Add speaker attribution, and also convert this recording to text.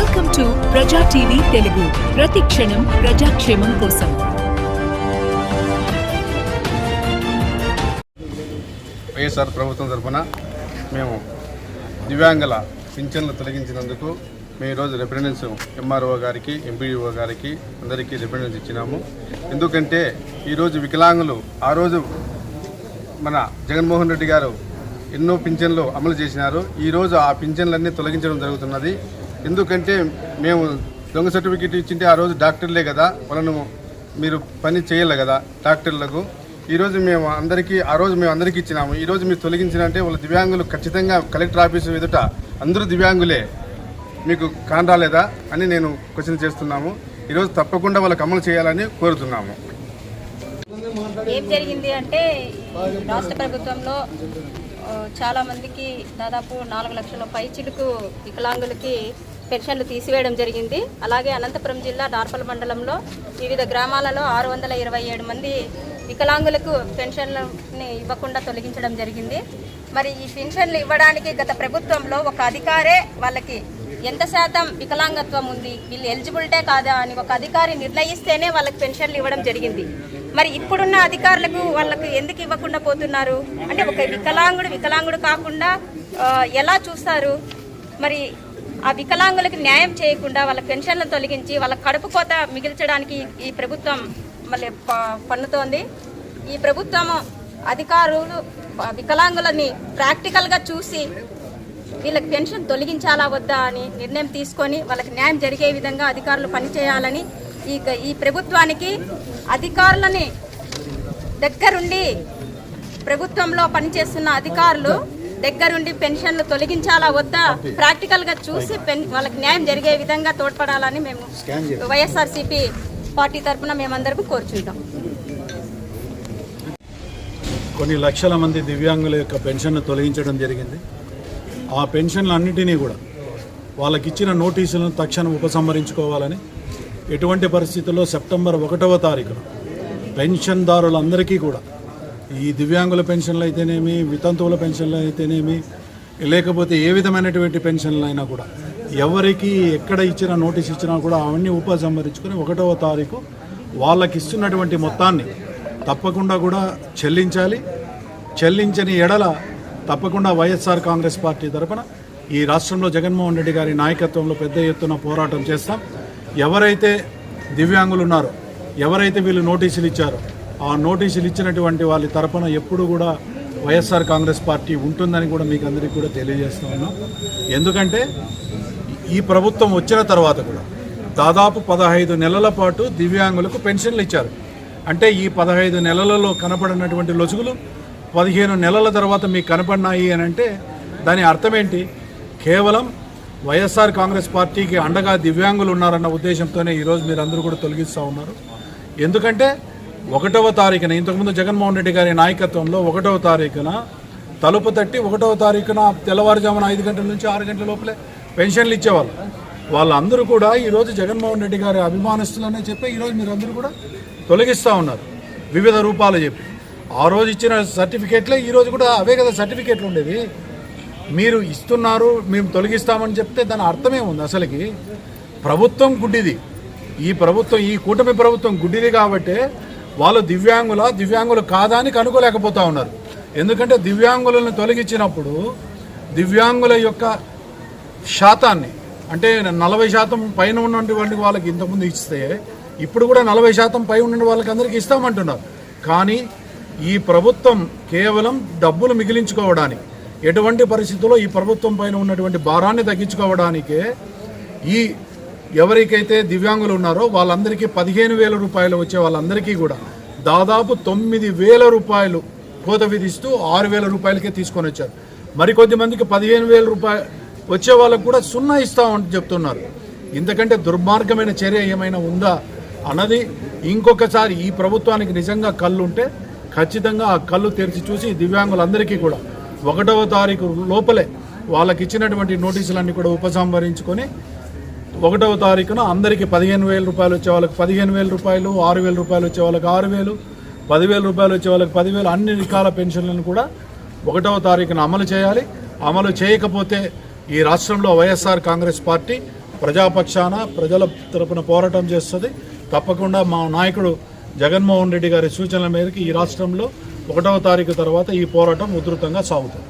Speaker 1: Welcome to Praja TV Telugu ప్రతి క్షణం ప్రజాక్షేమం కోసం
Speaker 2: వైఎస్ఆర్ ప్రభుత్వం తరఫున మేము దివ్యాంగుల పింఛన్లు తొలగించినందుకు మేము ఈరోజు రిప్రజెంటెన్స్ ఎంఆర్ఓ గారికి ఎంపీడీఓ గారికి అందరికీ రిప్రజెంటెన్స్ ఇచ్చినాము. ఎందుకంటే ఈరోజు వికలాంగులు ఆ రోజు మన జగన్మోహన్ రెడ్డి గారు ఎన్నో పింఛన్లు అమలు చేసినారు. ఈరోజు ఆ పింఛన్లన్నీ తొలగించడం జరుగుతున్నది. ఎందుకంటే మేము దొంగ సర్టిఫికేట్ ఇచ్చింటే ఆ రోజు డాక్టర్లే కదా వాళ్ళను మీరు పని చేయాలి కదా డాక్టర్లకు. ఈరోజు మేము అందరికీ ఆ రోజు మేము అందరికీ ఇచ్చినాము. ఈరోజు మీరు తొలగించినంటే వాళ్ళ దివ్యాంగులు ఖచ్చితంగా కలెక్టర్ ఆఫీసు ఎదుట అందరూ దివ్యాంగులే. మీకు కానరాలేదా అని నేను క్వశ్చన్ చేస్తున్నాము. ఈరోజు తప్పకుండా వాళ్ళకి అమలు చేయాలని కోరుతున్నాము.
Speaker 3: ఏం జరిగింది అంటే రాష్ట్ర ప్రభుత్వంలో చాలా మందికి దాదాపు నాలుగు లక్షల పైచిలుకు వికలాంగులకి పెన్షన్లు తీసివేయడం జరిగింది. అలాగే అనంతపురం జిల్లా నార్పల్ మండలంలో వివిధ గ్రామాలలో ఆరు వందల ఇరవై ఏడు మంది వికలాంగులకు పెన్షన్లని ఇవ్వకుండా తొలగించడం జరిగింది. మరి ఈ పెన్షన్లు ఇవ్వడానికి గత ప్రభుత్వంలో ఒక అధికారే వాళ్ళకి ఎంత శాతం వికలాంగత్వం ఉంది వీళ్ళు ఎలిజిబిలిటే కాదా అని ఒక అధికారి నిర్ణయిస్తేనే వాళ్ళకి పెన్షన్లు ఇవ్వడం జరిగింది. మరి ఇప్పుడున్న అధికారులకు వాళ్ళకు ఎందుకు ఇవ్వకుండా పోతున్నారు? అంటే ఒక వికలాంగుడు వికలాంగుడు కాకుండా ఎలా చూస్తారు? మరి ఆ వికలాంగులకు న్యాయం చేయకుండా వాళ్ళ పెన్షన్లను తొలగించి వాళ్ళ కడుపు కోత మిగిల్చడానికి ఈ ప్రభుత్వం మళ్ళీ ప- పన్నుతోంది. ఈ ప్రభుత్వం అధికారులు వికలాంగులని ప్రాక్టికల్గా చూసి వీళ్ళకి పెన్షన్ తొలగించాలా వద్దా అని నిర్ణయం తీసుకొని వాళ్ళకి న్యాయం జరిగే విధంగా అధికారులు పనిచేయాలని ఈ ఈ ప్రభుత్వానికి అధికారులని దగ్గరుండి ప్రభుత్వంలో పనిచేస్తున్న అధికారులు దగ్గరుండి పెన్షన్లు తొలగించాలా వద్దా? ప్రాక్టికల్గా చూసి పెన్ వాళ్ళకి న్యాయం జరిగే విధంగా తోడ్పడాలని మేము వైఎస్ఆర్సీపీ పార్టీ తరఫున మేమందరం కోరుచుంటాం.
Speaker 4: కొన్ని లక్షల మంది దివ్యాంగుల యొక్క పెన్షన్ను తొలగించడం జరిగింది. ఆ పెన్షన్లు అన్నిటినీ కూడా వాళ్ళకి ఇచ్చిన నోటీసులను తక్షణం ఉపసంహరించుకోవాలని ఎటువంటి పరిస్థితుల్లో సెప్టెంబర్ ఒకటవ తారీఖున పెన్షన్దారులందరికీ కూడా ఈ దివ్యాంగుల పెన్షన్లు అయితేనేమి వితంతువుల పెన్షన్లు అయితేనేమి లేకపోతే ఏ విధమైనటువంటి పెన్షన్లు అయినా కూడా ఎవరికి ఎక్కడ ఇచ్చినా నోటీస్ ఇచ్చినా కూడా అవన్నీ ఉపసంహరించుకొని ఒకటవ తారీఖు వాళ్ళకి ఇస్తున్నటువంటి మొత్తాన్ని తప్పకుండా కూడా చెల్లించాలి. చెల్లించని ఎడల తప్పకుండా వైఎస్ఆర్ కాంగ్రెస్ పార్టీ తరఫున ఈ రాష్ట్రంలో జగన్మోహన్ రెడ్డి గారి నాయకత్వంలో పెద్ద ఎత్తున పోరాటం చేస్తాం. ఎవరైతే దివ్యాంగులు ఉన్నారో ఎవరైతే వీళ్ళు నోటీసులు ఇచ్చారో ఆ నోటీసులు ఇచ్చినటువంటి వాళ్ళ తరపున ఎప్పుడు కూడా వైఎస్ఆర్ కాంగ్రెస్ పార్టీ ఉంటుందని కూడా మీకు అందరికీ కూడా తెలియజేస్తూ ఉన్నాం. ఎందుకంటే ఈ ప్రభుత్వం వచ్చిన తర్వాత కూడా దాదాపు పదహైదు నెలల పాటు దివ్యాంగులకు పెన్షన్లు ఇచ్చారు. అంటే ఈ పదహైదు నెలలలో కనపడినటువంటి లొసుగులు పదిహేను నెలల తర్వాత మీకు కనపడినాయి అని అంటే దాని అర్థం ఏంటి? కేవలం వైఎస్ఆర్ కాంగ్రెస్ పార్టీకి అండగా దివ్యాంగులు ఉన్నారన్న ఉద్దేశంతోనే ఈరోజు మీరు అందరూ కూడా తొలగిస్తూ ఉన్నారు. ఎందుకంటే ఒకటవ తారీఖున ఇంతకుముందు జగన్మోహన్ రెడ్డి గారి నాయకత్వంలో ఒకటవ తారీఖున తలుపు తట్టి ఒకటవ తారీఖున తెల్లవారుజామున ఐదు గంటల నుంచి ఆరు గంటల లోపలే పెన్షన్లు ఇచ్చేవాళ్ళు. వాళ్ళందరూ కూడా ఈరోజు జగన్మోహన్ రెడ్డి గారి అభిమానిస్తులనే చెప్పి ఈరోజు మీరందరూ కూడా తొలగిస్తూ ఉన్నారు. వివిధ రూపాలు చెప్పి. ఆ రోజు ఇచ్చిన సర్టిఫికేట్లే ఈరోజు కూడా అవే కదా సర్టిఫికేట్లు ఉండేది మీరు ఇస్తున్నారు మేము తొలగిస్తామని చెప్తే దాని అర్థమే ఉంది అసలుకి? ప్రభుత్వం గుడ్డిది. ఈ ప్రభుత్వం ఈ కూటమి ప్రభుత్వం గుడ్డిది కాబట్టే వాళ్ళు దివ్యాంగుల దివ్యాంగులు కాదా అని కనుక్కోలేకపోతా ఉన్నారు. ఎందుకంటే దివ్యాంగులను తొలగించినప్పుడు దివ్యాంగుల యొక్క శాతాన్ని అంటే నలభై శాతం పైన ఉన్నటువంటి వాళ్ళకి ఇంతకుముందు ఇస్తే ఇప్పుడు కూడా నలభై శాతం పై ఉన్న వాళ్ళకి అందరికీ ఇస్తామంటున్నారు. కానీ ఈ ప్రభుత్వం కేవలం డబ్బులు మిగిలించుకోవడానికి ఎటువంటి పరిస్థితుల్లో ఈ ప్రభుత్వం పైన ఉన్నటువంటి భారాన్ని తగ్గించుకోవడానికే ఈ ఎవరికైతే దివ్యాంగులు ఉన్నారో వాళ్ళందరికీ పదిహేను వేల రూపాయలు వచ్చే వాళ్ళందరికీ కూడా దాదాపు తొమ్మిది వేల రూపాయలు కోత విధిస్తూ ఆరు వేల రూపాయలకే తీసుకొని వచ్చారు. మరికొద్ది మందికి పదిహేను వేల రూపాయలు వచ్చే వాళ్ళకు కూడా సున్నా ఇస్తామని చెప్తున్నారు. ఇంతకంటే దుర్మార్గమైన చర్య ఏమైనా ఉందా అన్నది ఇంకొకసారి ఈ ప్రభుత్వానికి నిజంగా కళ్ళు ఉంటే ఖచ్చితంగా ఆ కళ్ళు తెరిచి చూసి దివ్యాంగులందరికీ కూడా ఒకటవ తారీఖు లోపలే వాళ్ళకి ఇచ్చినటువంటి నోటీసులన్నీ కూడా ఉపసంహరించుకొని ఒకటవ తారీఖున అందరికీ పదిహేను వేల రూపాయలు వచ్చే వాళ్ళకి పదిహేను వేల రూపాయలు ఆరు వేల రూపాయలు వచ్చే వాళ్ళకి ఆరు వేలు పదివేల రూపాయలు వచ్చే వాళ్ళకి పదివేలు అన్ని రకాల పెన్షన్లను కూడా ఒకటవ తారీఖున అమలు చేయాలి. అమలు చేయకపోతే ఈ రాష్ట్రంలో వైఎస్ఆర్ కాంగ్రెస్ పార్టీ ప్రజాపక్షాన ప్రజల తరపున పోరాటం చేస్తుంది. తప్పకుండా మా నాయకుడు జగన్మోహన్ రెడ్డి గారి సూచనల మేరకు ఈ రాష్ట్రంలో ఒకటవ తారీఖు తర్వాత ఈ పోరాటం ఉధృతంగా సాగుతుంది.